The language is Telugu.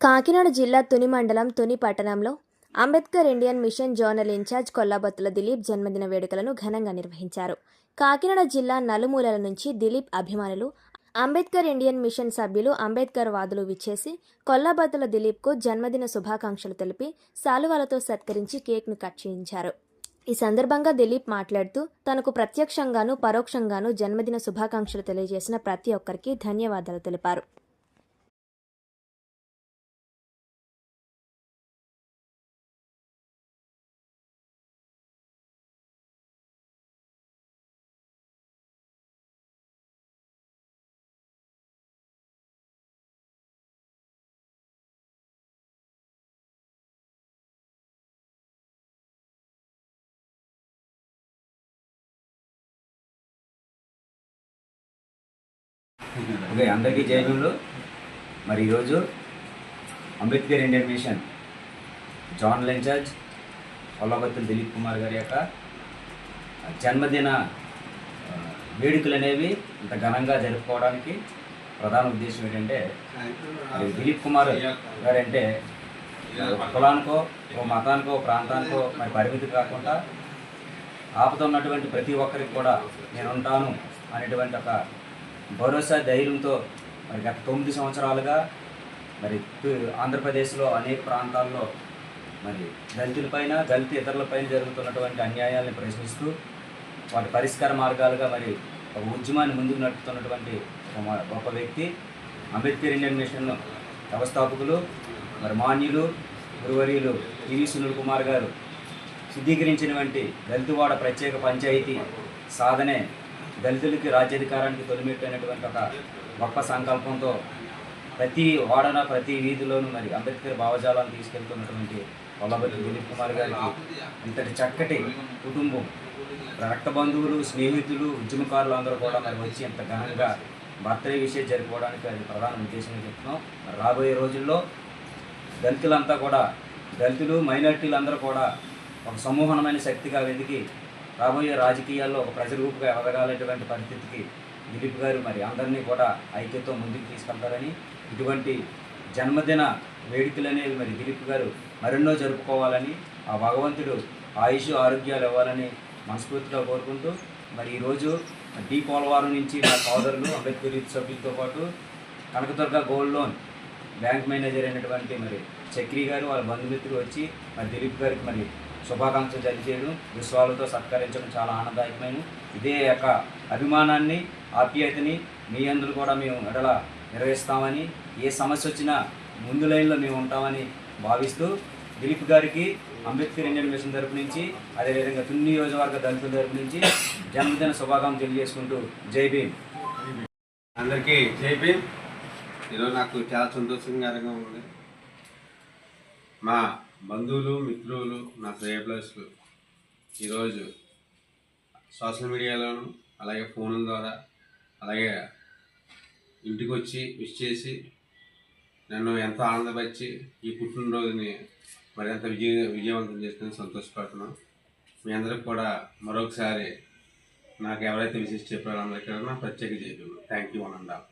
కాకినాడ జిల్లా తుని మండలం తుని పట్టణంలో Ambedkar Indian mission zonal incharge Kollabattula Dilip జన్మదిన వేడుకలను ఘనంగా నిర్వహించారు. కాకినాడ జిల్లా నలుమూలల నుంచి దిలీప్ అభిమానులు అంబేద్కర్ ఇండియన్ మిషన్ సభ్యులు అంబేద్కర్ వాదులు విచ్చేసి కొల్లాబత్తుల దిలీప్కు జన్మదిన శుభాకాంక్షలు తెలిపి శాలువాలతో సత్కరించి కేక్ను కట్ చేయించారు. ఈ సందర్భంగా దిలీప్ మాట్లాడుతూ తనకు ప్రత్యక్షంగాను పరోక్షంగాను జన్మదిన శుభాకాంక్షలు తెలియజేసిన ప్రతి ఒక్కరికి ధన్యవాదాలు తెలిపారు. ఓకే అందరికీ జైలు మరి ఈరోజు Ambedkar Indian mission zonal incharge Kollabattula Dilip Kumar గారి యొక్క జన్మదిన వేడుకలు అనేవి ఇంత ఘనంగా జరుపుకోవడానికి ప్రధాన ఉద్దేశం ఏంటంటే దిలీప్ కుమార్ గారు అంటే ఒక కులానికో ఓ మతానికో ప్రాంతానికో మరి పరిమితి కాకుండా ఆపద ఉన్నటువంటి ప్రతి ఒక్కరికి కూడా నేను ఉంటాను అనేటువంటి ఒక భరోసా ధైర్యంతో మరి గత తొమ్మిది సంవత్సరాలుగా మరి ఆంధ్రప్రదేశ్లో అనేక ప్రాంతాల్లో మరి దళితులపైన దళిత ఇతరులపైన జరుగుతున్నటువంటి అన్యాయాలను ప్రశ్నిస్తూ వాటి పరిష్కార మార్గాలుగా మరి ఒక ఉద్యమాన్ని ముందుకు నడుపుతున్నటువంటి ఒక గొప్ప వ్యక్తి అంబేద్కర్ ఇండియన్ మిషన్ వ్యవస్థాపకులు మరి మాన్యులు గురువర్యులు పివి సునీల్ కుమార్ గారు సిద్ధీకరించినటువంటి దళితవాడ ప్రత్యేక పంచాయతీ సాధనే దళితులకి రాజ్యాధికారానికి తొలిమెట్టైనటువంటి ఒక గొప్ప సంకల్పంతో ప్రతి వాడన ప్రతి వీధిలోనూ మరి అంబేద్కర్ భావజాలాన్ని తీసుకెళ్తున్నటువంటి వల్లభద్రి దిలీప్ కుమార్ గారికి ఇంతటి చక్కటి కుటుంబం రక్త బంధువులు స్నేహితులు ఉద్యమకారులు అందరూ కూడా మరి వచ్చి ఇంత ఘనంగా బర్త్డే విషయం జరుపుకోవడానికి అది ప్రధాన ఉద్దేశంగా చెప్తున్నాం. రాబోయే రోజుల్లో దళితులంతా కూడా దళితులు మైనార్టీలు అందరూ కూడా ఒక సమూహనమైన శక్తిగా వెతికి రాబోయే రాజకీయాల్లో ఒక ప్రజల ఎదగాలటువంటి పరిస్థితికి దిలీప్ గారు మరి అందరినీ కూడా ఐక్యతో ముందుకు తీసుకెళ్తారని ఇటువంటి జన్మదిన వేడుకలు అనేవి మరి దిలీప్ గారు మరెన్నో జరుపుకోవాలని ఆ భగవంతుడు ఆయుష్ ఆరోగ్యాలు ఇవ్వాలని మనస్ఫూర్తిగా కోరుకుంటూ మరి ఈరోజు డి పోలవరం నుంచి నా సోదరులు అంబేద్కర్ యూత్ సభ్యులతో పాటు Kanakadurga gold loan bank manager అయినటువంటి మరి చక్రి గారు వాళ్ళ బంధుమిత్రులు వచ్చి మరి దిలీప్ గారికి మరి శుభాకాంక్షలు తెలియజేయడం విశ్వాలతో సత్కరించడం చాలా ఆనందదాయకమైన ఇదే యొక్క అభిమానాన్ని ఆప్యాయతని మీ అందరూ కూడా మేము ఎడల నిర్వహిస్తామని ఏ సమస్య వచ్చినా ముందు లైన్లో మేము ఉంటామని భావిస్తూ దిలీప్ గారికి అంబేద్కర్ ఇండియన్ మిషన్ తరపు నుంచి అదేవిధంగా తుని నియోజకవర్గ దళితుల తరపు నుంచి జన్మదిన శుభాకాంక్షలు తెలియజేసుకుంటూ జై భీమ్. అందరికీ జై భీమ్. ఈరోజు నాకు చాలా సంతోషంగా ఉంది. మా బంధువులు మిత్రులు నా ప్రేయర్స్లు ఈరోజు సోషల్ మీడియాలోను అలాగే ఫోన్ల ద్వారా అలాగే ఇంటికి వచ్చి విష్ చేసి నన్ను ఎంతో ఆనందపరిచి ఈ పుట్టినరోజుని మరింత విజయ విజయవంతం చేసుకుని సంతోషపడుతున్నాను. మీ అందరికి కూడా మరొకసారి నాకు ఎవరైతే విశేష చెప్పారో అందరికీ నా ప్రత్యేక చేయడం థ్యాంక్ యూ అనండా